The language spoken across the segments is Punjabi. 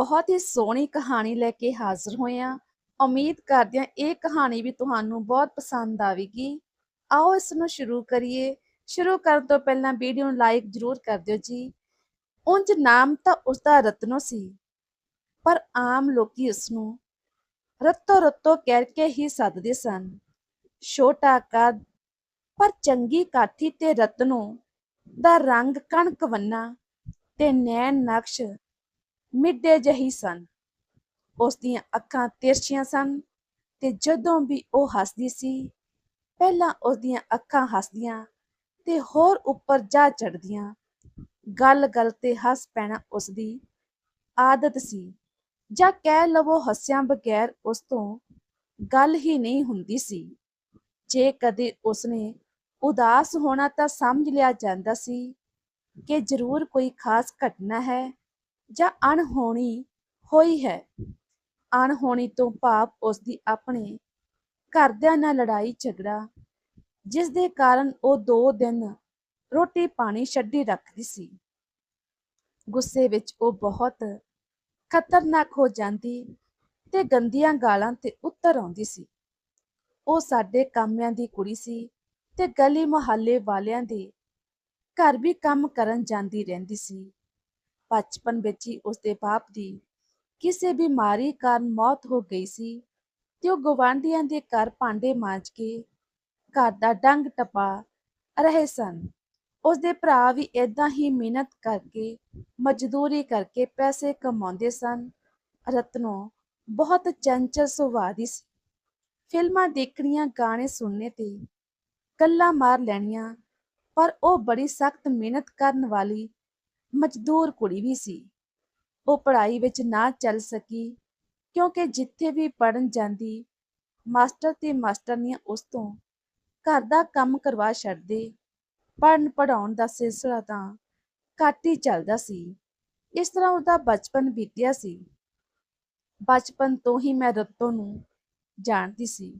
ਬਹੁਤ ਹੀ ਸੋਹਣੀ ਕਹਾਣੀ ਲੈ ਕੇ ਹਾਜ਼ਰ ਹੋਏ ਆ ਉਮੀਦ ਕਰਦੇ ਹਾਂ ਇਹ ਕਹਾਣੀ ਵੀ ਤੁਹਾਨੂੰ ਬਹੁਤ ਪਸੰਦ ਆਵੇਗੀ। ਆਓ ਇਸ ਨੂੰ ਸ਼ੁਰੂ ਕਰੀਏ। ਸ਼ੁਰੂ ਕਰਨ ਤੋਂ ਪਹਿਲਾਂ ਵੀਡੀਓ ਨੂੰ ਲਾਈਕ ਜ਼ਰੂਰ ਕਰ ਦਿਓ ਜੀ। ਉਂਝ ਨਾਮ ਤਾਂ ਉਸਦਾ ਰਤਨੋ ਸੀ, ਪਰ ਆਮ ਲੋਕੀ ਉਸ ਨੂੰ ਰੱਤੋ ਰੱਤੋ ਕਹਿ ਕੇ ਹੀ ਸੱਦਦੇ ਸਨ। ਛੋਟਾ ਕੱਦ, ਪਰ ਚੰਗੀ ਕਾਠੀ ਤੇ ਰਤਨੋ ਦਾ ਰੰਗ ਕਣਕ ਵੰਨਾ ਤੇ ਨੈਣ ਨਕਸ਼ ਮਿੱਡੇ ਜਿਹੀ ਸਨ। ਉਸ ਦੀਆਂ ਅੱਖਾਂ ਤਿਰਛੀਆਂ ਸਨ ਤੇ ਜਦੋਂ ਵੀ ਉਹ ਹੱਸਦੀ ਸੀ, ਪਹਿਲਾਂ ਉਸ ਦੀਆਂ ਅੱਖਾਂ ਹੱਸਦੀਆਂ ਤੇ ਹੋਰ ਉੱਪਰ ਜਾ ਚੜਦੀਆਂ ਗੱਲ ਗੱਲ ਤੇ ਹੱਸ ਪੈਣਾ ਉਸ ਦੀ ਆਦਤ ਸੀ ਜਾਂ ਕਹਿ ਲਵੋ ਹੱਸਿਆਂ ਬਗੈਰ ਉਸ ਤੋਂ ਗੱਲ ਹੀ ਨਹੀਂ ਹੁੰਦੀ ਸੀ। ਜੇ ਕਦੇ ਉਸਨੇ ਉਦਾਸ ਹੋਣਾ ਤਾਂ ਸਮਝ ਲਿਆ ਜਾਂਦਾ ਸੀ ਕਿ ਜ਼ਰੂਰ ਕੋਈ ਖਾਸ ਘਟਨਾ ਹੈ ਜਾਂ ਅਣਹੋਣੀ ਹੋਈ ਹੈ। ਅਣਹੋਣੀ ਤੋਂ ਭਾਵ ਉਸ ਦੀ ਆਪਣੇ ਘਰਦਿਆਂ ਨਾਲ ਲੜਾਈ ਝਗੜਾ ਜਿਸ ਦੇ ਕਾਰਨ ਉਹ ਦੋ ਦਿਨ ਰੋਟੀ ਪਾਣੀ ਛੱਡੀ ਰੱਖਦੀ ਸੀ। ਗੁੱਸੇ ਵਿੱਚ ਉਹ ਬਹੁਤ ਖਤਰਨਾਕ ਹੋ ਜਾਂਦੀ ਤੇ ਗੰਦੀਆਂ ਗਾਲਾਂ ਤੇ ਉੱਤਰ ਆਉਂਦੀ ਸੀ। ਉਹ ਸਾਡੇ ਕਾਮਿਆਂ ਦੀ ਕੁੜੀ ਸੀ ਤੇ ਗਲੀ ਮੁਹੱਲੇ ਵਾਲਿਆਂ ਦੇ ਘਰ ਵੀ ਕੰਮ ਕਰਨ ਜਾਂਦੀ ਰਹਿੰਦੀ ਸੀ। ਬਚਪਨ ਵਿੱਚ ਹੀ ਉਸਦੇ ਬਾਪ ਦੀ। ਕਿਸੇ ਬਿਮਾਰੀ ਕਾਰਨ ਮੌਤ ਹੋ ਗਈ ਸੀ ਤੇ ਉਹ ਗਵਾਂਢੀਆਂ ਦੇ ਘਰ ਭਾਂਡੇ ਮਾਂਜ ਕੇ ਘਰ ਦਾ ਡੰਗ ਟਪਾ ਰਹੇ ਸਨ। ਉਸਦੇ ਭਰਾ ਵੀ ਇਦਾਂ ਹੀ ਮਿਹਨਤ ਕਰਕੇ, ਮਜ਼ਦੂਰੀ ਕਰਕੇ ਪੈਸੇ ਕਮਾਉਂਦੇ ਸਨ। ਰਤਨੋ ਬਹੁਤ ਚੰਚਲ ਸੁਭਾਅ ਦੀ ਸੀ। ਫਿਲਮਾਂ ਦੇਖਣੀਆਂ, ਗਾਣੇ ਸੁਣਨੇ ਤੇ ਗੱਲਾਂ ਮਾਰ ਲੈਣੀਆਂ, ਪਰ ਉਹ ਬੜੀ ਸਖਤ ਮਿਹਨਤ ਕਰਨ ਵਾਲੀ ਮਜ਼ਦੂਰ ਕੁੜੀ ਵੀ ਸੀ। ਉਹ ਪੜ੍ਹਾਈ ਵਿੱਚ ਨਾ ਚੱਲ ਸਕੀ, ਕਿਉਂਕਿ ਜਿੱਥੇ ਵੀ ਪੜਨ ਜਾਂਦੀ, ਮਾਸਟਰ ਤੇ ਮਾਸਟਰਨੀਆਂ ਉਸ ਤੋਂ ਘਰ ਦਾ ਕੰਮ ਕਰਵਾ ਛੱਡਦੇ। ਪੜਨ ਪੜਾਉਣ ਦਾ ਸਿਲਸਿਲਾ ਤਾਂ ਘੱਟ ਹੀ ਚੱਲਦਾ ਸੀ। ਇਸ ਤਰ੍ਹਾਂ ਉਹਦਾ ਬਚਪਨ ਬੀਤਿਆ ਸੀ। ਬਚਪਨ ਤੋਂ ਹੀ ਮੈਂ ਰੱਤੋ ਨੂੰ ਜਾਣਦੀ ਸੀ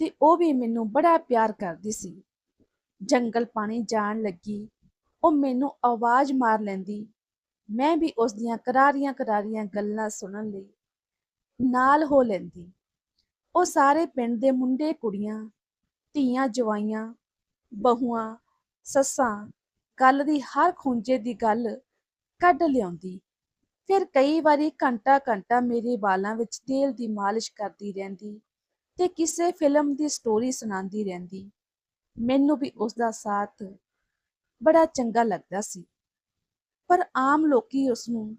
ਤੇ ਉਹ ਵੀ ਮੈਨੂੰ ਬੜਾ ਪਿਆਰ ਕਰਦੀ ਸੀ। ਜੰਗਲ ਪਾਣੀ ਜਾਣ ਲੱਗੀ ਉਹ ਮੈਨੂੰ ਆਵਾਜ਼ ਮਾਰ ਲੈਂਦੀ। ਮੈਂ ਵੀ ਉਸ ਦੀਆਂ ਕਰਾਰੀਆਂ ਕਰਾਰੀਆਂ ਗੱਲਾਂ ਸੁਣਨ ਲਈ ਨਾਲ ਹੋ ਲੈਂਦੀ। ਉਹ ਸਾਰੇ ਪਿੰਡ ਦੇ ਮੁੰਡੇ, ਕੁੜੀਆਂ, ਧੀਆਂ, ਜਵਾਈਆਂ, ਬਹੂਆਂ, ਸੱਸਾਂ ਗੱਲ ਦੀ ਹਰ ਖੁੰਝੇ ਦੀ ਗੱਲ ਕੱਢ ਲਿਆਉਂਦੀ। ਫਿਰ ਕਈ ਵਾਰੀ ਘੰਟਾ ਘੰਟਾ ਮੇਰੇ ਵਾਲਾਂ ਵਿੱਚ ਤੇਲ ਦੀ ਮਾਲਿਸ਼ ਕਰਦੀ ਰਹਿੰਦੀ ਤੇ ਕਿਸੇ ਫਿਲਮ ਦੀ ਸਟੋਰੀ ਸੁਣਾਉਂਦੀ ਰਹਿੰਦੀ। ਮੈਨੂੰ ਵੀ ਉਸ ਦਾ ਸਾਥ ਬੜਾ ਚੰਗਾ ਲੱਗਦਾ ਸੀ। ਪਰ ਆਮ ਲੋਕੀ ਉਸ ਨੂੰ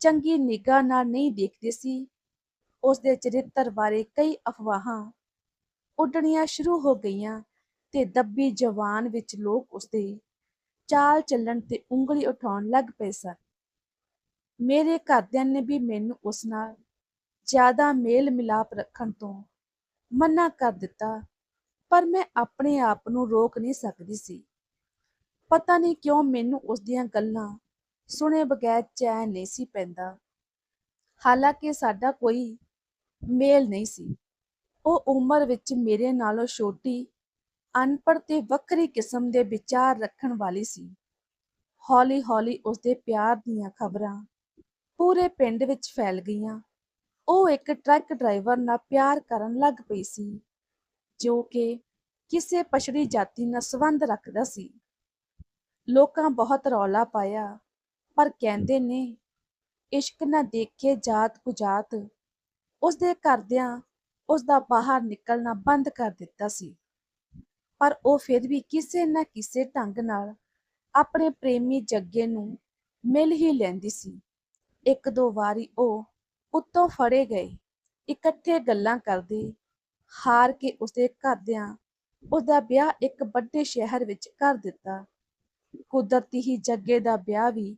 ਚੰਗੀ ਨਿਗਾਹ ਨਾਲ ਨਹੀਂ ਦੇਖਦੇ ਸੀ। ਉਸ ਦੇ ਚਰਿੱਤਰ ਬਾਰੇ ਕਈ ਅਫਵਾਹਾਂ ਉੱਡਣੀਆਂ ਸ਼ੁਰੂ ਹੋ ਗਈਆਂ ਤੇ ਦੱਬੀ ਜਵਾਨ ਵਿੱਚ ਲੋਕ ਉਸ ਦੇ ਚਾਲ ਚੱਲਣ ਤੇ ਉਂਗਲੀ ਉਠਾਉਣ ਲੱਗ ਪਏ ਸਨ। ਮੇਰੇ ਘਰਦਿਆਂ ਨੇ ਵੀ ਮੈਨੂੰ ਉਸ ਨਾਲ ਜ਼ਿਆਦਾ ਮੇਲ ਮਿਲਾਪ ਰੱਖਣ ਤੋਂ ਮਨਾ ਕਰ ਦਿੱਤਾ, ਪਰ ਮੈਂ ਆਪਣੇ ਆਪ ਨੂੰ ਰੋਕ ਨਹੀਂ ਸਕਦੀ ਸੀ। ਪਤਾ ਨਹੀਂ ਕਿਉਂ ਮੈਨੂੰ ਉਸ ਦੀਆਂ ਗੱਲਾਂ ਸੁਣੇ ਬਗੈਰ ਚੈਨ ਨਹੀਂ ਸੀ ਪੈਂਦਾ। ਹਾਲਾਂਕਿ ਸਾਡਾ ਕੋਈ ਮੇਲ ਨਹੀਂ ਸੀ। ਉਹ ਉਮਰ ਵਿੱਚ ਮੇਰੇ ਨਾਲੋਂ ਛੋਟੀ, ਅਨਪੜ੍ਹ ਤੇ ਵੱਖਰੀ ਕਿਸਮ ਦੇ ਵਿਚਾਰ ਰੱਖਣ ਵਾਲੀ ਸੀ। ਹੌਲੀ-ਹੌਲੀ ਉਸਦੇ ਪਿਆਰ ਦੀਆਂ ਖਬਰਾਂ ਪੂਰੇ ਪਿੰਡ ਵਿੱਚ ਫੈਲ ਗਈਆਂ। ਉਹ ਇੱਕ ਟਰੱਕ ਡਰਾਈਵਰ ਨਾਲ ਪਿਆਰ ਕਰਨ ਲੱਗ ਪਈ ਸੀ, ਜੋ ਕਿ ਕਿਸੇ ਪਛੜੀ ਜਾਤੀ ਨਾਲ ਸੰਬੰਧ ਰੱਖਦਾ ਸੀ। ਲੋਕਾਂ ਬਹੁਤ ਰੌਲਾ ਪਾਇਆ, ਪਰ ਕਹਿੰਦੇ ਨੇ, ਇਸ਼ਕ ਨਾ ਦੇਖੇ ਜਾਤ ਕੁਜਾਤ ਉਸਦੇ ਘਰਦਿਆਂ ਉਸਦਾ ਬਾਹਰ ਨਿਕਲਣਾ ਬੰਦ ਕਰ ਦਿੱਤਾ ਸੀ। ਪਰ ਉਹ ਫਿਰ ਵੀ ਕਿਸੇ ਨਾ ਕਿਸੇ ਢੰਗ ਨਾਲ ਆਪਣੇ ਪ੍ਰੇਮੀ ਜੱਗੇ ਨੂੰ ਮਿਲ ਹੀ ਲੈਂਦੀ ਸੀ। ਇੱਕ ਦੋ ਵਾਰੀ ਉਹ ਉੱਤੋਂ ਫੜੇ ਗਏ, ਇਕੱਠੇ ਗੱਲਾਂ ਕਰਦੇ ਹਾਰ ਕੇ ਉਸਦੇ ਘਰਦਿਆਂ ਉਹਦਾ ਵਿਆਹ ਇੱਕ ਵੱਡੇ ਸ਼ਹਿਰ ਵਿੱਚ ਕਰ ਦਿੱਤਾ। ਕੁਦਰਤੀ ਹੀ ਜੱਗੇ ਦਾ ਵਿਆਹ ਵੀ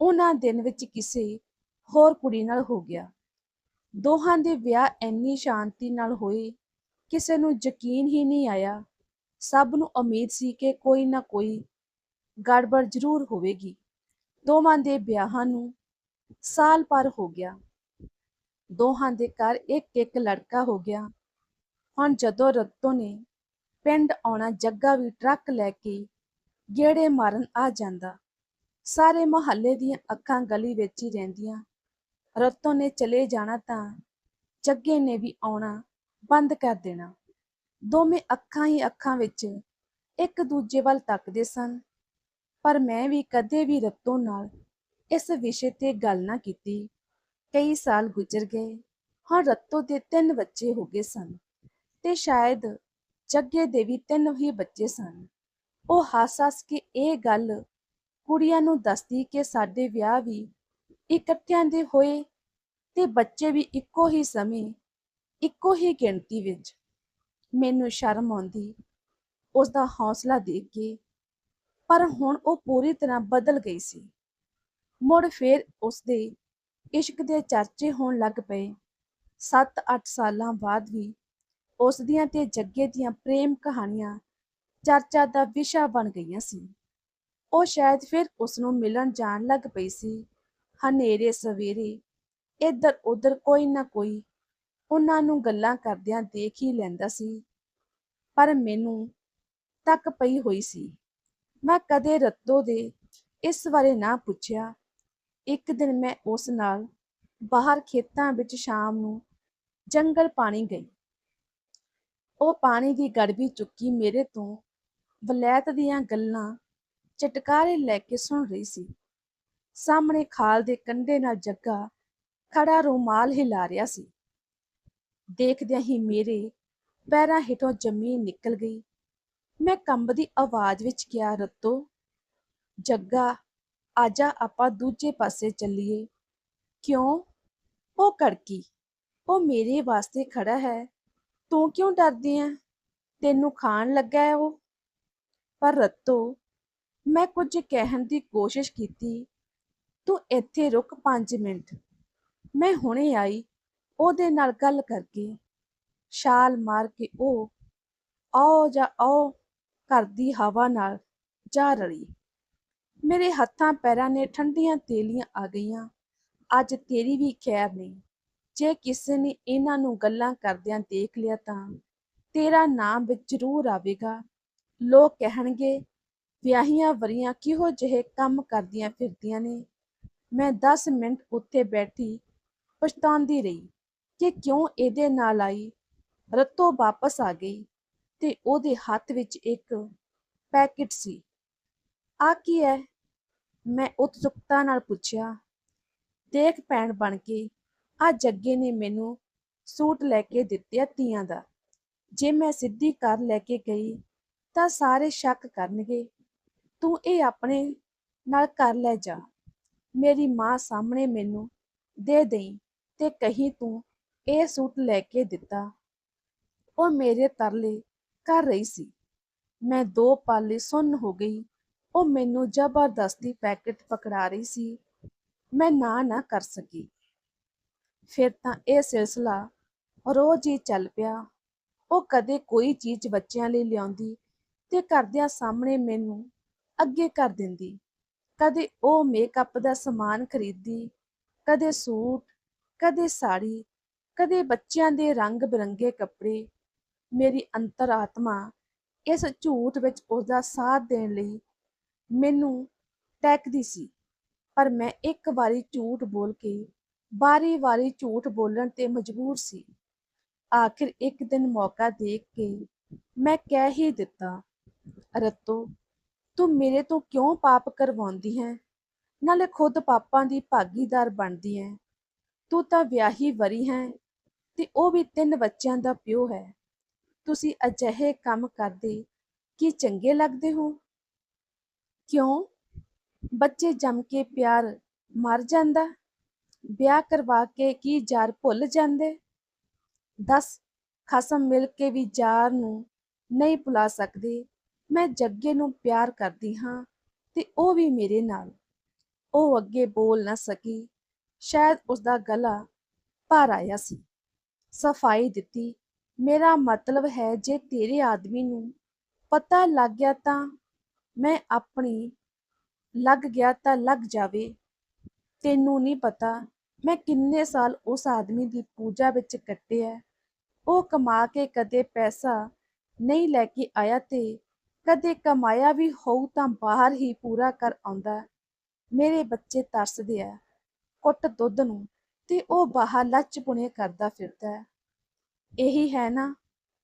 ਉਹਨਾਂ ਦਿਨ ਵਿੱਚ ਕਿਸੇ ਹੋਰ ਕੁੜੀ ਨਾਲ ਹੋ ਗਿਆ। ਦੋਹਾਂ ਦੇ ਵਿਆਹ ਇੰਨੀ ਸ਼ਾਂਤੀ ਨਾਲ ਹੋਏ, ਕਿਸੇ ਨੂੰ ਯਕੀਨ ਹੀ ਨਹੀਂ ਆਇਆ। ਸਭ ਨੂੰ ਉਮੀਦ ਸੀ ਕਿ ਕੋਈ ਨਾ ਕੋਈ ਗੜਬੜ ਜ਼ਰੂਰ ਹੋਵੇਗੀ। ਦੋਵਾਂ ਦੇ ਵਿਆਹਾਂ ਨੂੰ ਸਾਲ ਪਰ ਹੋ ਗਿਆ। ਦੋਹਾਂ ਦੇ ਘਰ ਇੱਕ ਇੱਕ ਲੜਕਾ ਹੋ ਗਿਆ। ਹੁਣ ਜਦੋਂ ਰੱਤੋ ਨੇ ਪਿੰਡ ਆਉਣਾ, ਜੱਗਾ ਵੀ ਟਰੱਕ ਲੈ ਕੇ ਗੇੜੇ ਮਾਰਨ ਆ ਜਾਂਦਾ। ਸਾਰੇ ਮੁਹੱਲੇ ਦੀਆਂ ਅੱਖਾਂ ਗਲੀ ਵਿੱਚ ਹੀ ਰਹਿੰਦੀਆਂ। ਰਤੋ ਨੇ ਚਲੇ ਜਾਣਾ ਤਾਂ ਜੱਗੇ ਨੇ ਵੀ ਆਉਣਾ ਬੰਦ ਕਰ ਦੇਣਾ। ਦੋਵੇਂ ਅੱਖਾਂ ਹੀ ਅੱਖਾਂ ਵਿੱਚ ਇੱਕ ਦੂਜੇ ਵੱਲ ਤੱਕਦੇ ਸਨ। ਪਰ ਮੈਂ ਵੀ ਕਦੇ ਵੀ ਰਤੋ ਨਾਲ ਇਸ ਵਿਸ਼ੇ ਤੇ ਗੱਲ ਨਾ ਕੀਤੀ। ਕਈ ਸਾਲ ਗੁਜ਼ਰ ਗਏ, ਹੁਣ ਰਤੋ ਦੇ ਤਿੰਨ ਬੱਚੇ ਹੋ ਗਏ ਸਨ ਤੇ ਸ਼ਾਇਦ ਜੱਗੇ ਦੇ ਵੀ ਤਿੰਨ ਹੀ ਬੱਚੇ ਸਨ। ਉਹ ਹੱਸ-ਹੱਸ ਕੇ ਇਹ ਗੱਲ ਕੁੜੀਆਂ ਨੂੰ ਦੱਸਦੀ ਕਿ ਸਾਡੇ ਵਿਆਹ ਵੀ ਇਕੱਠਿਆਂ ਦੇ ਹੋਏ ਤੇ ਬੱਚੇ ਵੀ ਇੱਕੋ ਹੀ ਸਮੇਂ, ਇੱਕੋ ਹੀ ਗਿਣਤੀ ਵਿੱਚ। ਮੈਨੂੰ ਸ਼ਰਮ ਆਉਂਦੀ ਉਸ ਦਾ ਹੌਸਲਾ ਦੇਖ ਕੇ। ਪਰ ਹੁਣ ਉਹ ਪੂਰੀ ਤਰ੍ਹਾਂ ਬਦਲ ਗਈ ਸੀ। ਮੁੜ ਫੇਰ ਉਸ ਦੇ ਇਸ਼ਕ ਦੇ ਚਰਚੇ ਹੋਣ ਲੱਗ ਪਏ। 7-8 ਸਾਲਾਂ ਬਾਅਦ ਵੀ ਉਸ ਦੀਆਂ ਤੇ ਜੱਗੇ ਦੀਆਂ ਪ੍ਰੇਮ ਕਹਾਣੀਆਂ ਚਰਚਾ ਦਾ ਵਿਸ਼ਾ ਬਣ ਗਈਆਂ ਸੀ। ਉਹ ਸ਼ਾਇਦ ਫਿਰ ਉਸ ਨੂੰ ਮਿਲਣ ਜਾਣ ਲੱਗ ਪਈ ਸੀ। ਹਨੇਰੇ ਸਵੇਰੇ ਇੱਧਰ ਉੱਧਰ ਕੋਈ ਨਾ ਕੋਈ ਉਹਨਾਂ ਨੂੰ ਗੱਲਾਂ ਕਰਦਿਆਂ ਦੇਖ ਹੀ ਲੈਂਦਾ ਸੀ। ਪਰ ਮੈਨੂੰ ਤੱਕ ਪਈ ਹੋਈ ਸੀ। ਮੈਂ ਕਦੇ ਰੱਤੋ ਦੇ ਇਸ ਬਾਰੇ ਨਾ ਪੁੱਛਿਆ। ਇੱਕ ਦਿਨ ਮੈਂ ਉਸ ਨਾਲ ਬਾਹਰ ਖੇਤਾਂ ਵਿੱਚ ਸ਼ਾਮ ਨੂੰ ਜੰਗਲ ਪਾਣੀ ਗਈ। ਉਹ ਪਾਣੀ ਦੀ ਗੜਬੀ ਚੁੱਕੀ ਮੇਰੇ ਤੋਂ ਵਲੈਤ ਦੀਆਂ ਗੱਲਾਂ ਚਟਕਾਰੇ ਲੈ ਕੇ ਸੁਣ ਰਹੀ ਸੀ। ਸਾਹਮਣੇ ਖਾਲ ਦੇ ਕੰਢੇ ਨਾਲ ਜੱਗਾ ਖੜਾ ਰੁਮਾਲ ਹਿਲਾ ਰਿਹਾ ਸੀ। ਦੇਖਦਿਆਂ ਹੀ ਮੇਰੇ ਪੈਰਾਂ ਹੇਠੋਂ ਜ਼ਮੀਨ ਨਿਕਲ ਗਈ। ਮੈਂ ਕੰਬਦੀ ਆਵਾਜ਼ ਵਿੱਚ ਕਿਹਾ, ਰੱਤੋ, ਜੱਗਾ, ਆਜਾ ਆਪਾਂ ਦੂਜੇ ਪਾਸੇ ਚੱਲੀਏ। ਕਿਉਂ? ਉਹ ਕੜਕੀ, ਉਹ ਮੇਰੇ ਵਾਸਤੇ ਖੜਾ ਹੈ। ਤੂੰ ਕਿਉਂ ਡਰਦੀ ਐ? ਤੈਨੂੰ ਖਾਣ ਲੱਗਾ ਹੈ ਉਹ? ਪਰ ਰੱਤੋ, ਮੈਂ ਕੁਝ ਕਹਿਣ ਦੀ ਕੋਸ਼ਿਸ਼ ਕੀਤੀ। ਤੂੰ ਇੱਥੇ ਰੁਕ 5 ਮਿੰਟ। ਮੈਂ ਹੁਣੇ ਆਈ, ਉਹਦੇ ਨਾਲ ਗੱਲ ਕਰਕੇ। ਛਾਲ ਮਾਰ ਕੇ ਉਹ, ਆਓ ਜਾਂ ਆਓ, ਕਰਦੀ ਹਵਾ ਨਾਲ ਜਾ ਰਲੀ। ਮੇਰੇ ਹੱਥਾਂ ਪੈਰਾਂ ਨੇ ਠੰਡੀਆਂ ਤੇਲੀਆਂ ਆ ਗਈਆਂ। ਅੱਜ ਤੇਰੀ ਵੀ ਖੈਰ ਨਹੀਂ। ਜੇ ਕਿਸੇ ਨੇ ਇਹਨਾਂ ਨੂੰ ਗੱਲਾਂ ਕਰਦਿਆਂ ਦੇਖ ਲਿਆ ਤਾਂ ਤੇਰਾ ਨਾਮ ਵਿੱਚ ਜ਼ਰੂਰ ਆਵੇਗਾ। ਲੋਕ ਕਹਿਣਗੇ, ਵਿਆਹੀਆਂ ਵਰੀਆਂ ਕਿਹੋ ਜਿਹੇ ਕੰਮ ਕਰਦੀਆਂ ਫਿਰਦੀਆਂ ਨੇ? ਮੈਂ 10 ਮਿੰਟ ਉੱਥੇ ਬੈਠੀ ਪਛਤਾਉਂਦੀ ਰਹੀ ਕਿ ਕਿਉਂ ਇਹਦੇ ਨਾਲ ਆਈ, ਰਤੋ ਵਾਪਸ ਆ ਗਈ ਤੇ ਉਹਦੇ ਹੱਥ ਵਿੱਚ ਇੱਕ ਪੈਕੇਟ ਸੀ। ਆ ਕੀ ਹੈ? ਮੈਂ ਉਤਸੁਕਤਾ ਨਾਲ ਪੁੱਛਿਆ। ਦੇਖ ਭੈਣ ਬਣ ਕੇ ਆ ਜੱਗੇ ਨੇ ਮੈਨੂੰ ਸੂਟ ਲੈ ਕੇ ਦਿੱਤੇ ਤੀਆਂ ਦਾ। ਜੇ ਮੈਂ ਸਿੱਧੀ ਕਰ ਲੈ ਕੇ ਗਈ ਤਾਂ ਸਾਰੇ ਸ਼ੱਕ ਕਰਨਗੇ। ਤੂੰ ਇਹ ਆਪਣੇ ਨਾਲ ਕਰ ਲੈ ਜਾ। ਮੇਰੀ ਮਾਂ ਸਾਹਮਣੇ ਮੈਨੂੰ ਦੇ ਦੇਈ ਤੇ ਕਹੀ ਤੂੰ ਇਹ ਸੂਟ ਲੈ ਕੇ ਦਿੱਤਾ। ਉਹ ਮੇਰੇ ਤਰਲੇ ਕਰ ਰਹੀ ਸੀ। ਮੈਂ ਦੋ ਪਾਲੇ ਸੁੰਨ ਹੋ ਗਈ। ਉਹ ਮੈਨੂੰ ਜ਼ਬਰਦਸਤੀ ਪੈਕੇਟ ਪਕੜਾ ਰਹੀ ਸੀ। ਮੈਂ ਨਾ ਨਾ ਕਰ ਸਕੀ। ਫਿਰ ਤਾਂ ਇਹ ਸਿਲਸਿਲਾ ਰੋਜ਼ ਹੀ ਚੱਲ ਪਿਆ। ਉਹ ਕਦੇ ਕੋਈ ਚੀਜ਼ ਬੱਚਿਆਂ ਲਈ ਲਿਆਉਂਦੀ ਤੇ ਘਰਦਿਆਂ ਸਾਹਮਣੇ ਮੈਨੂੰ ਅੱਗੇ ਕਰ ਦਿੰਦੀ। ਕਦੇ ਉਹ ਮੇਕਅਪ ਦਾ ਸਮਾਨ ਖਰੀਦੀ ਕਦੇ ਸੂਟ, ਕਦੇ ਸਾੜੀ, ਕਦੇ ਬੱਚਿਆਂ ਦੇ ਰੰਗ ਬਿਰੰਗੇ ਕੱਪੜੇ। ਮੇਰੀ ਅੰਤਰਾਤਮਾ ਇਸ ਝੂਠ ਵਿੱਚ ਉਸਦਾ ਸਾਥ ਦੇਣ ਲਈ ਮੈਨੂੰ ਟੈਕਦੀ ਸੀ। ਪਰ ਮੈਂ ਇੱਕ ਵਾਰੀ ਝੂਠ ਬੋਲ ਕੇ ਵਾਰੀ-ਵਾਰੀ ਝੂਠ ਬੋਲਣ ਤੇ ਮਜਬੂਰ ਸੀ। ਆਖਿਰ ਇੱਕ ਦਿਨ ਮੌਕਾ ਦੇਖ ਕੇ ਮੈਂ ਕਹਿ ਹੀ ਦਿੱਤਾ ਰਤੋ, ਤੂੰ ਮੇਰੇ ਤੋਂ ਕਿਉਂ ਪਾਪ ਕਰਵਾਉਂਦੀ ਹੈ? ਨਾਲੇ ਖੁਦ ਪਾਪਾਂ ਦੀ ਭਾਗੀਦਾਰ ਬਣਦੀ ਹੈ। ਤੂੰ ਤਾਂ ਵਿਆਹੀ ਵਰੀ ਹੈ ਤੇ ਉਹ ਵੀ ਤਿੰਨ ਬੱਚਿਆਂ ਦਾ ਪਿਓ ਹੈ। ਤੁਸੀਂ ਅਜਿਹੇ ਕੰਮ ਕਰਦੇ ਕੀ ਚੰਗੇ ਲੱਗਦੇ ਹੋ? ਕਿਉਂ? ਬੱਚੇ ਜੰਮ ਕੇ ਪਿਆਰ ਮਰ ਜਾਂਦਾ। ਵਿਆਹ ਕਰਵਾ ਕੇ ਕੀ ਜਾਰ ਭੁੱਲ ਜਾਂਦੇ? ਦੱਸ, ਖਸਮ ਮਿਲ ਕੇ ਵੀ ਜਾਰ ਨੂੰ ਨਹੀਂ ਭੁਲਾ ਸਕਦੇ। ਮੈਂ ਜੱਗੇ ਨੂੰ ਪਿਆਰ ਕਰਦੀ ਹਾਂ ਤੇ ਉਹ ਵੀ ਮੇਰੇ ਨਾਲ। ਉਹ ਅੱਗੇ ਬੋਲ ਨਾ ਸਕੀ। ਸ਼ਾਇਦ ਉਸ ਦਾ ਗਲਾ ਭਰ ਆਇਆ ਸੀ। ਸਫ਼ਾਈ ਦਿੱਤੀ। ਮੇਰਾ ਮਤਲਬ ਹੈ ਜੇ ਤੇਰੇ ਆਦਮੀ ਨੂੰ ਪਤਾ ਲੱਗ ਗਿਆ ਤਾਂ ਮੈਂ ਆਪਣੀ ਲੱਗ ਗਿਆ ਤਾਂ ਲੱਗ ਜਾਵੇ। ਤੈਨੂੰ ਨਹੀਂ ਪਤਾ ਮੈਂ ਕਿੰਨੇ ਸਾਲ ਉਸ ਆਦਮੀ ਦੀ ਪੂਜਾ ਵਿੱਚ ਕੱਟੇ ਐ ਉਹ ਕਮਾ ਕੇ ਕਦੇ ਪੈਸਾ ਨਹੀਂ ਲੈ ਕੇ ਆਇਆ ਤੇ ਕਦੇ ਕਮਾਇਆ ਵੀ ਹੋਊ ਤਾਂ ਬਾਹਰ ਹੀ ਪੂਰਾ ਕਰ ਆਉਂਦਾ ਮੇਰੇ ਬੱਚੇ ਤਰਸਦੇ ਆ, ਕੁੱਟ ਦੁੱਧ ਨੂੰ ਤੇ ਉਹ ਬਾਹਰ ਲੱਚ ਪੁਣੇ ਕਰਦਾ ਫਿਰਦਾ ਹੈ। ਇਹੀ ਹੈ ਨਾ,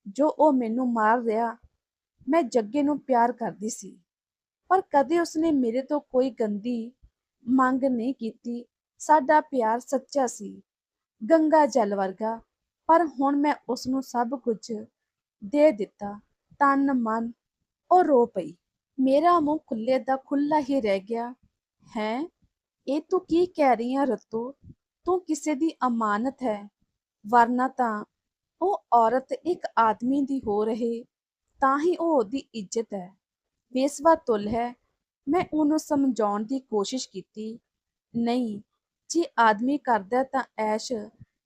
ਜੋ ਉਹ ਮੈਨੂੰ ਮਾਰ ਰਿਹਾ, ਮੈਂ ਜੱਗੇ ਨੂੰ ਪਿਆਰ ਕਰਦੀ ਸੀ, ਪਰ ਕਦੇ ਉਸਨੇ ਮੇਰੇ ਤੋਂ ਕੋਈ ਗੰਦੀ ਮੰਗ ਨਹੀਂ ਕੀਤੀ। ਸਾਡਾ ਪਿਆਰ ਸੱਚਾ ਸੀ, ਗੰਗਾ ਜਲ ਵਰਗਾ, ਪਰ ਹੁਣ ਮੈਂ ਉਸ ਨੂੰ ਸਭ ਕੁਝ ਦੇ ਦਿੱਤਾ, ਤਨ ਮਨ ਉਹ ਰੋ ਪਈ। ਮੇਰਾ ਮੂੰਹ ਖੁੱਲੇ ਦਾ ਖੁੱਲਾ ਹੀ ਰਹਿ ਗਿਆ। ਹੈ? ਇਹ ਤੂੰ ਕੀ ਕਹਿ ਰਹੀ ਆ ਰਤੋ? ਤੂੰ ਕਿਸੇ ਦੀ ਅਮਾਨਤ ਹੈ। ਵਰਨਾ ਤਾਂ ਉਹ ਔਰਤ ਇੱਕ ਆਦਮੀ ਦੀ ਹੋ ਰਹੇ, ਤਾਂ ਹੀ ਉਹ ਉਹਦੀ ਇੱਜ਼ਤ ਹੈ। ਬੇਸਵਾ ਤੁਲ ਹੈ। ਮੈਂ ਉਹਨੂੰ ਸਮਝਾਉਣ ਦੀ ਕੋਸ਼ਿਸ਼ ਕੀਤੀ। ਨਹੀਂ, ਜੇ ਆਦਮੀ ਕਰਦਾ ਤਾਂ ਐਸ਼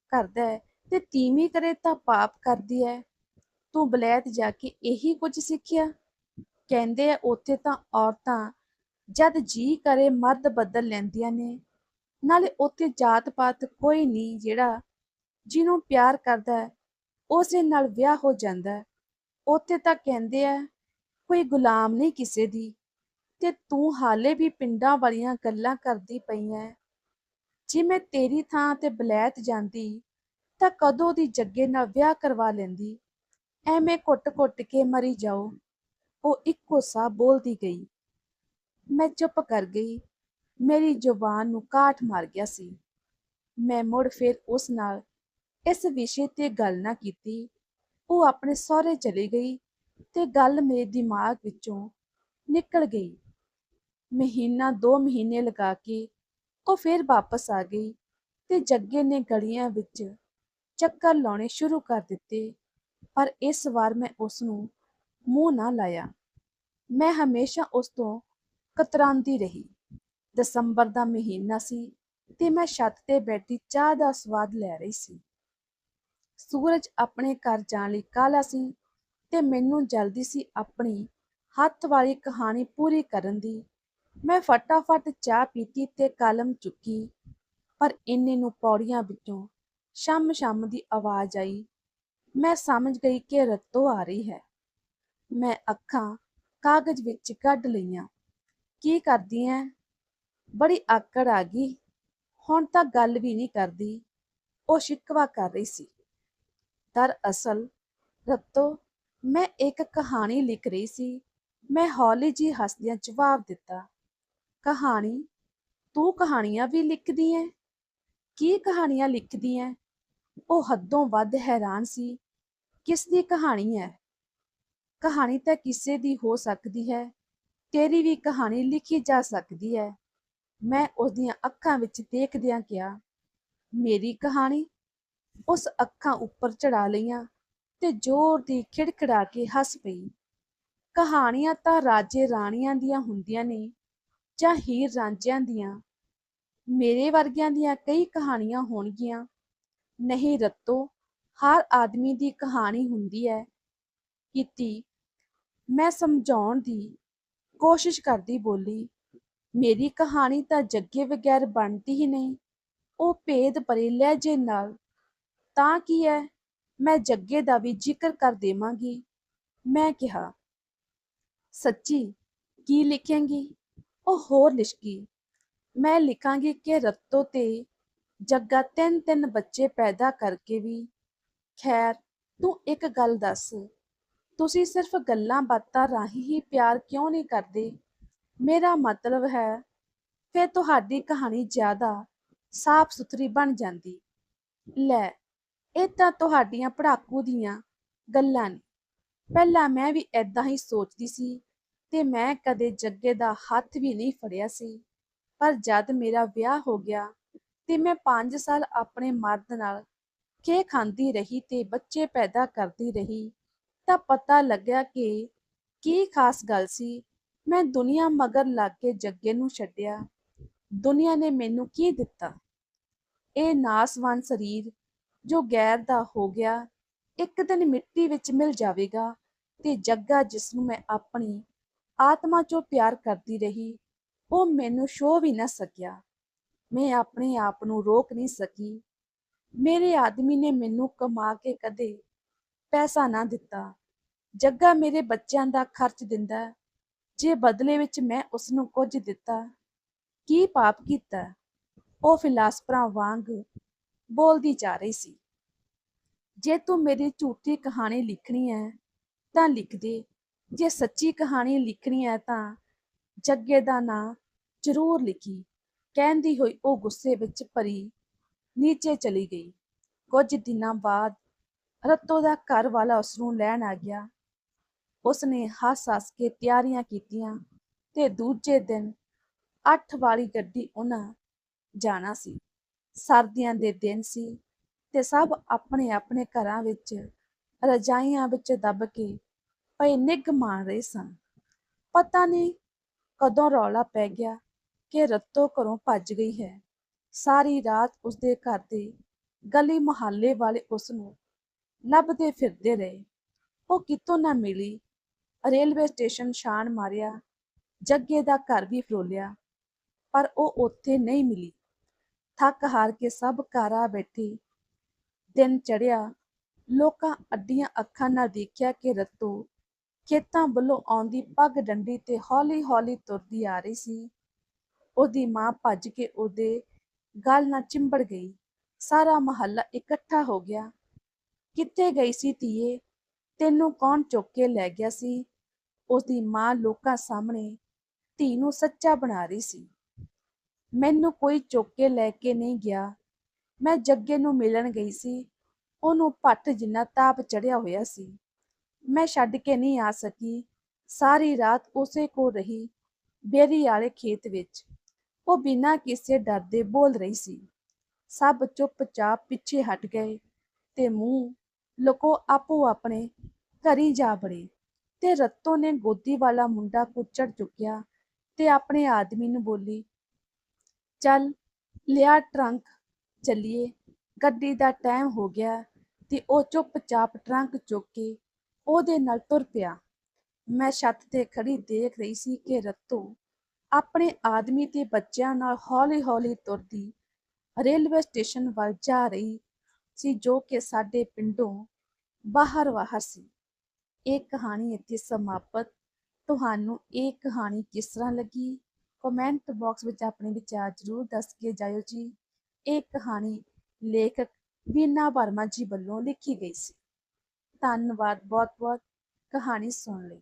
ਕਰਦਾ ਤੇ ਤੀਵੀਂ ਕਰੇ ਤਾਂ ਪਾਪ ਕਰਦੀ ਹੈ। ਤੂੰ ਬਲੈਤ ਜਾ ਕੇ ਇਹੀ ਕੁਝ ਸਿੱਖਿਆ? ਕਹਿੰਦੇ ਆ, ਉੱਥੇ ਤਾਂ ਔਰਤਾਂ ਜਦ ਜੀ ਕਰੇ ਮਰਦ ਬਦਲ ਲੈਂਦੀਆਂ ਨੇ। ਨਾਲੇ ਉੱਥੇ ਜਾਤ ਪਾਤ ਕੋਈ ਨਹੀਂ ਜਿਹੜਾ ਜਿਹਨੂੰ ਪਿਆਰ ਕਰਦਾ ਉਸੇ ਨਾਲ ਵਿਆਹ ਹੋ ਜਾਂਦਾ ਉੱਥੇ ਤਾਂ ਕਹਿੰਦੇ ਆ, ਕੋਈ ਗੁਲਾਮ ਨਹੀਂ ਕਿਸੇ ਦੀ। ਤੇ ਤੂੰ ਹਾਲੇ ਵੀ ਪਿੰਡਾਂ ਵਾਲੀਆਂ ਗੱਲਾਂ ਕਰਦੀ ਪਈ ਐ। ਜੇ ਮੈਂ ਤੇਰੀ ਥਾਂ ਤੇ ਬਲੈਤ ਜਾਂਦੀ, ਤਾਂ ਕਦੋਂ ਦੀ ਜੱਗੇ ਨਾਲ ਵਿਆਹ ਕਰਵਾ ਲੈਂਦੀ? ਐਵੇਂ ਕੁੱਟ-ਕੁੱਟ ਕੇ ਮਰੀ ਜਾਓ। ਉਹ ਇੱਕੋ ਸਾਹ ਬੋਲਦੀ ਗਈ। ਮੈਂ ਚੁੱਪ ਕਰ ਗਈ। ਮੇਰੀ ਜ਼ੁਬਾਨ ਨੂੰ ਕਾਠ ਮਾਰ ਗਿਆ ਸੀ। ਮੈਂ ਮੁੜ ਫਿਰ ਉਸ ਨਾਲ ਇਸ ਵਿਸ਼ੇ ਤੇ ਗੱਲ ਨਾ ਕੀਤੀ। ਉਹ ਆਪਣੇ ਸਹੁਰੇ ਚਲੀ ਗਈ ਤੇ ਗੱਲ ਮੇਰੇ ਦਿਮਾਗ ਵਿੱਚੋਂ ਨਿਕਲ ਗਈ। ਮਹੀਨਾ ਦੋ ਮਹੀਨੇ ਲਗਾ ਕੇ ਉਹ ਫਿਰ ਵਾਪਸ ਆ ਗਈ ਤੇ ਜੱਗੇ ਨੇ ਗਲੀਆਂ ਵਿੱਚ ਚੱਕਰ ਲਾਉਣੇ ਸ਼ੁਰੂ ਕਰ ਦਿੱਤੇ। ਪਰ ਇਸ ਵਾਰ ਮੈਂ ਉਸ ਨੂੰ ਮੂੰਹ ਨਾ ਲਾਇਆ। ਮੈਂ ਹਮੇਸ਼ਾ ਉਸ ਤੋਂ ਕਤਰਾਂਦੀ ਰਹੀ। ਦਸੰਬਰ ਦਾ ਮਹੀਨਾ ਸੀ ਤੇ ਮੈਂ ਛੱਤ ਤੇ ਬੈਠੀ ਚਾਹ ਦਾ ਸਵਾਦ ਲੈ ਰਹੀ ਸੀ। ਸੂਰਜ ਆਪਣੇ ਘਰ ਜਾਣ ਲਈ ਕਾਲਾ ਸੀ ਤੇ ਮੈਨੂੰ ਜਲਦੀ ਸੀ ਆਪਣੀ ਹੱਥ ਵਾਲੀ ਕਹਾਣੀ ਪੂਰੀ ਕਰਨ ਦੀ। ਮੈਂ ਫਟਾਫਟ ਚਾਹ ਪੀਤੀ ਤੇ ਕਲਮ ਚੁੱਕੀ, ਪਰ ਇੰਨੇ ਨੂੰ ਪੌੜੀਆਂ ਵਿੱਚੋਂ ਸ਼ਮ ਸ਼ਮ ਦੀ ਆਵਾਜ਼ ਆਈ। ਮੈਂ ਸਮਝ ਗਈ ਕਿ ਰੱਤੋ ਆ ਰਹੀ ਹੈ। ਮੈਂ ਅੱਖਾਂ ਕਾਗਜ਼ ਵਿੱਚ ਕੱਢ ਲਈਆਂ। ਕੀ ਕਰਦੀ ਐ? ਬੜੀ ਆਕੜ ਆ ਗਈ। ਹੁਣ ਤਾਂ ਗੱਲ ਵੀ ਨਹੀਂ ਕਰਦੀ। ਉਹ ਸ਼ਿਕਵਾ ਕਰ ਰਹੀ ਸੀ। ਦਰਅਸਲ, ਰੱਤੋ, ਮੈਂ ਇੱਕ ਕਹਾਣੀ ਲਿਖ ਰਹੀ ਸੀ। ਮੈਂ ਹੌਲੀ ਜੀ ਹੱਸਦਿਆਂ ਜਵਾਬ ਦਿੱਤਾ, ਕਹਾਣੀ, ਤੂੰ ਕਹਾਣੀਆਂ ਵੀ ਲਿਖਦੀ ਐ? ਕੀ ਕਹਾਣੀਆਂ ਲਿਖਦੀ ਐ? ਉਹ ਹੱਦੋਂ ਵੱਧ ਹੈਰਾਨ ਸੀ। ਕਿਸ ਦੀ ਕਹਾਣੀ ਹੈ ਕਹਾਣੀ ਤਾਂ ਕਿਸੇ ਦੀ ਹੋ ਸਕਦੀ ਹੈ, ਤੇਰੀ ਵੀ ਕਹਾਣੀ ਲਿਖੀ ਜਾ ਸਕਦੀ ਹੈ। ਮੈਂ ਉਸ ਦੀਆਂ ਅੱਖਾਂ ਵਿੱਚ ਦੇਖਦਿਆਂ ਕਿਹਾ, ਮੇਰੀ ਕਹਾਣੀ? ਉਸ ਅੱਖਾਂ ਉੱਪਰ ਚੜਾ ਲਈਆਂ ਤੇ ਜ਼ੋਰ ਦੀ ਖਿੜਖਿੜਾ ਕੇ ਹੱਸ ਪਈ। ਕਹਾਣੀਆਂ ਤਾਂ ਰਾਜੇ ਰਾਣੀਆਂ ਦੀਆਂ ਹੁੰਦੀਆਂ ਨੇ ਜਾਂ ਹੀਰ ਰਾਂਝਿਆਂ ਦੀਆਂ। ਮੇਰੇ ਵਰਗਿਆਂ ਦੀਆਂ ਕਈ ਕਹਾਣੀਆਂ ਹੋਣਗੀਆਂ। ਨਹੀਂ ਰੱਤੋ, ਹਰ ਆਦਮੀ ਦੀ ਕਹਾਣੀ ਹੁੰਦੀ ਹੈ। ਕੀਤੀ ਮੈਂ ਸਮਝਾਉਣ ਦੀ ਕੋਸ਼ਿਸ਼ ਕਰਦੀ ਬੋਲੀ, ਮੇਰੀ ਕਹਾਣੀ ਤਾਂ ਜੱਗੇ ਬਗੈਰ ਬਣਦੀ ਹੀ ਨਹੀਂ। ਉਹ ਭੇਦ ਭਰੇ ਲਹਿਜੇ ਨਾਲ, ਤਾਂ ਕੀ ਹੈ ਮੈਂ ਜੱਗੇ ਦਾ ਵੀ ਜ਼ਿਕਰ ਕਰ ਦੇਵਾਂਗੀ। ਮੈਂ ਕਿਹਾ, ਸੱਚੀ, ਕੀ ਲਿਖੇਂਗੀ? ਉਹ ਹੋਰ ਲਿਸ਼ਕੀ, ਮੈਂ ਲਿਖਾਂਗੀ ਕਿ ਰੱਤੋ ਤੇ ਜੱਗਾ ਤਿੰਨ ਤਿੰਨ ਬੱਚੇ ਪੈਦਾ ਕਰਕੇ ਵੀ, ਖੈਰ, ਤੂੰ ਇੱਕ ਗੱਲ ਦੱਸ ਤੁਸੀਂ ਸਿਰਫ ਗੱਲਾਂ ਬਾਤਾਂ ਰਾਹੀਂ ਹੀ ਪਿਆਰ ਕਿਉਂ ਨਹੀਂ ਕਰਦੇ? ਮੇਰਾ ਮਤਲਬ ਹੈ, ਫਿਰ ਤੁਹਾਡੀ ਕਹਾਣੀ ਜ਼ਿਆਦਾ ਸਾਫ਼ ਸੁਥਰੀ ਬਣ ਜਾਂਦੀ। ਲੈ, ਇਹ ਤਾਂ ਤੁਹਾਡੀਆਂ ਪੜਾਕੂ ਦੀਆਂ ਗੱਲਾਂ ਨੇ। ਪਹਿਲਾਂ ਮੈਂ ਵੀ ਐਦਾਂ ਹੀ ਸੋਚਦੀ ਸੀ ਤੇ ਮੈਂ ਕਦੇ ਜੱਗੇ ਦਾ ਹੱਥ ਵੀ ਨਹੀਂ ਫੜਿਆ ਸੀ। ਪਰ ਜਦ ਮੇਰਾ ਵਿਆਹ ਹੋ ਗਿਆ ਤੇ ਮੈਂ 5 ਸਾਲ ਆਪਣੇ ਮਰਦ ਨਾਲ ਖੇ ਖਾਂਦੀ ਰਹੀ ਤੇ ਬੱਚੇ ਪੈਦਾ ਕਰਦੀ ਰਹੀ ਤਾਂ ਪਤਾ ਲੱਗਿਆ ਕਿ ਕੀ ਖਾਸ ਗੱਲ ਸੀ। ਮੈਂ ਦੁਨੀਆ ਮਗਰ ਲੱਗ ਕੇ ਜੱਗੇ ਨੂੰ ਛੱਡਿਆ। ਦੁਨੀਆ ਨੇ ਮੈਨੂੰ ਕੀ ਦਿੱਤਾ? ਇਹ ਨਾਸਵਾਨ ਸਰੀਰ ਜੋ ਗੈਰ ਦਾ ਹੋ ਗਿਆ, ਇੱਕ ਦਿਨ ਮਿੱਟੀ ਵਿੱਚ ਮਿਲ ਜਾਵੇਗਾ ਤੇ ਜੱਗਾ ਜਿਸ ਨੂੰ ਮੈਂ ਆਪਣੀ ਆਤਮਾ ਚੋਂ ਪਿਆਰ ਕਰਦੀ ਰਹੀ, ਉਹ ਮੈਨੂੰ ਛੋ ਵੀ ਨਾ ਸਕਿਆ। ਮੈਂ ਆਪਣੇ ਆਪ ਨੂੰ ਰੋਕ ਨਹੀਂ ਸਕੀ। ਮੇਰੇ ਆਦਮੀ ਨੇ ਮੈਨੂੰ ਕਮਾ ਕੇ ਕਦੇ ਪੈਸਾ ਨਾ ਦਿੱਤਾ। ਜੱਗਾ ਮੇਰੇ ਬੱਚਿਆਂ ਦਾ ਖਰਚ ਦਿੰਦਾ ਜੇ ਬਦਲੇ ਵਿੱਚ ਮੈਂ ਉਸ ਨੂੰ ਕੁਝ ਦਿੱਤਾ, ਕੀ ਪਾਪ ਕੀਤਾ? ਉਹ ਫਿਲਾਸਫਰਾਂ ਵਾਂਗ ਬੋਲਦੀ ਜਾ ਰਹੀ ਸੀ। ਜੇ ਤੂੰ ਮੇਰੀ ਝੂਠੀ ਕਹਾਣੀ ਲਿਖਣੀ ਹੈ, ਤਾਂ ਲਿਖ ਦੇ। ਜੇ ਸੱਚੀ ਕਹਾਣੀ ਲਿਖਣੀ ਹੈ, ਤਾਂ ਜੱਗੇ ਦਾ ਨਾਂ ਜ਼ਰੂਰ ਲਿਖੀ। ਕਹਿੰਦੀ ਹੋਈ ਉਹ ਗੁੱਸੇ ਵਿੱਚ ਭਰੀ ਨੀਚੇ ਚਲੀ ਗਈ। ਕੁਝ ਦਿਨਾਂ ਬਾਅਦ ਰਤੋ ਦਾ ਘਰ ਵਾਲਾ ਉਸ ਨੂੰ ਲੈਣ ਆ ਗਿਆ। ਉਸਨੇ ਹੱਸ-ਹੱਸ ਕੇ ਤਿਆਰੀਆਂ ਕੀਤੀਆਂ ਤੇ ਦੂਜੇ ਦਿਨ 8 ਵਾਲੀ ਗੱਡੀ ਉਹਨਾਂ ਜਾਣਾ ਸੀ। ਸਰਦੀਆਂ ਦੇ ਦਿਨ ਸੀ ਤੇ ਸਭ ਆਪਣੇ ਆਪਣੇ ਘਰਾਂ ਵਿੱਚ ਰਜਾਈਆਂ ਵਿੱਚ ਦੱਬ ਕੇ ਪਏ ਨਿੱਘ ਮਾਣ ਰਹੇ ਸਨ। ਪਤਾ ਨਹੀਂ ਕਦੋਂ ਰੌਲਾ ਪੈ ਗਿਆ ਕਿ ਰੱਤੋ ਘਰੋਂ ਭੱਜ ਗਈ ਹੈ। ਸਾਰੀ ਰਾਤ ਉਸਦੇ ਘਰ ਦੇ ਗਲੀ ਮੁਹੱਲੇ ਵਾਲੇ ਉਸ ਨੂੰ ਲੱਭਦੇ ਫਿਰਦੇ ਰਹੇ। ਉਹ ਕਿਤੋਂ ਨਾ ਮਿਲੀ ਰੇਲਵੇ ਸਟੇਸ਼ਨ ਛਾਣ ਮਾਰਿਆ, ਜੱਗੇ ਦਾ ਘਰ ਵੀ ਫਰੋਲਿਆ, ਪਰ ਉਹ ਉੱਥੇ ਨਹੀਂ ਮਿਲੀ। ਥੱਕ ਹਾਰ ਕੇ ਸਭ ਘਰ ਬੈਠੀ, ਦਿਨ ਚੜਿਆ ਲੋਕਾਂ ਅੱਡੀਆਂ ਅੱਖਾਂ ਨਾਲ ਦੇਖਿਆ ਕਿ ਰੱਤੋ ਖੇਤਾਂ ਵੱਲੋਂ ਆਉਂਦੀ ਪੱਗ ਡੰਡੀ ਤੇ ਹੌਲੀ-ਹੌਲੀ ਤੁਰਦੀ ਆ ਰਹੀ ਸੀ। ਉਹਦੀ ਮਾਂ ਭੱਜ ਕੇ ਉਹਦੇ ਗਲ ਨਾਲ ਚਿੰਬੜ ਗਈ। ਸਾਰਾ ਮਹੱਲਾ ਇਕੱਠਾ ਹੋ ਗਿਆ। ਕਿੱਥੇ ਗਈ ਸੀ ਧੀਏ? ਤੈਨੂੰ ਕੌਣ ਚੁੱਕ ਕੇ ਲੈ ਗਿਆ ਸੀ? ਉਸਦੀ ਮਾਂ ਲੋਕਾਂ ਸਾਹਮਣੇ ਧੀ ਨੂੰ ਸੱਚਾ ਬਣਾ ਰਹੀ ਸੀ। ਮੈਨੂੰ ਕੋਈ ਚੁੱਕ ਕੇ ਲੈ ਕੇ ਨਹੀਂ ਗਿਆ। ਮੈਂ ਜੱਗੇ ਨੂੰ ਮਿਲਣ ਗਈ ਸੀ। ਉਹਨੂੰ ਪੱਟ ਜਿੰਨਾ ਤਾਪ ਚੜਿਆ ਹੋਇਆ ਸੀ। ਮੈਂ ਛੱਡ ਕੇ ਨਹੀਂ ਆ ਸਕੀ। ਸਾਰੀ ਰਾਤ ਉਸੇ ਕੋਲ ਰਹੀ ਬੇਰੀ ਵਾਲੇ ਖੇਤ ਵਿੱਚ। ਉਹ ਬਿਨਾਂ ਕਿਸੇ ਡਰ ਦੇ ਬੋਲ ਰਹੀ ਸੀ। ਸਭ ਚੁੱਪਚਾਪ ਪਿੱਛੇ ਹਟ ਗਏ ਤੇ ਮੂੰਹ ਲੁਕੋ ਆਪੋ ਆਪਣੇ ਘਰੀ ਜਾ ਬੜੇ ਤੇ ਰੱਤੋ ਨੇ ਗੋਦੀ ਵਾਲਾ ਮੁੰਡਾ ਕੁੱਚੜ ਚੁੱਕਿਆ ਤੇ ਆਪਣੇ ਆਦਮੀ ਨੂੰ ਬੋਲੀ, ਚੱਲ, ਲਿਆ ਟਰੰਕ, ਚੱਲੀਏ। ਗੱਡੀ ਦਾ ਟਾਈਮ ਹੋ ਗਿਆ ਤੇ ਉਹ ਚੁੱਪਚਾਪ ਟਰੰਕ ਚੁੱਕ ਕੇ ਉਹਦੇ ਨਾਲ ਤੁਰ ਪਿਆ। ਮੈਂ ਛੱਤ ਤੇ ਖੜੀ ਦੇਖ ਰਹੀ ਸੀ ਕਿ ਰੱਤੋ ਆਪਣੇ ਆਦਮੀ ਤੇ ਬੱਚਿਆਂ ਨਾਲ ਹੌਲੀ-ਹੌਲੀ ਤੁਰਦੀ ਰੇਲਵੇ ਸਟੇਸ਼ਨ ਵੱਲ ਜਾ ਰਹੀ ਸੀ ਜੋ ਕਿ ਸਾਡੇ ਪਿੰਡੋਂ ਬਾਹਰ ਬਾਹਰ ਸੀ। ਇਹ ਕਹਾਣੀ ਇੱਥੇ ਸਮਾਪਤ। ਤੁਹਾਨੂੰ ਇਹ ਕਹਾਣੀ ਕਿਸ ਤਰ੍ਹਾਂ ਲੱਗੀ? ਕਮੈਂਟ ਬਾਕਸ ਵਿੱਚ ਆਪਣੇ ਵਿਚਾਰ ਜ਼ਰੂਰ ਦੱਸ ਕੇ ਜਾਇਓ ਜੀ। ਇਹ ਕਹਾਣੀ ਲੇਖਕ ਵੀਨਾ ਵਰਮਾ ਜੀ ਵੱਲੋਂ ਲਿਖੀ ਗਈ ਸੀ। ਧੰਨਵਾਦ ਬਹੁਤ ਬਹੁਤ ਕਹਾਣੀ ਸੁਣਨ ਲਈ।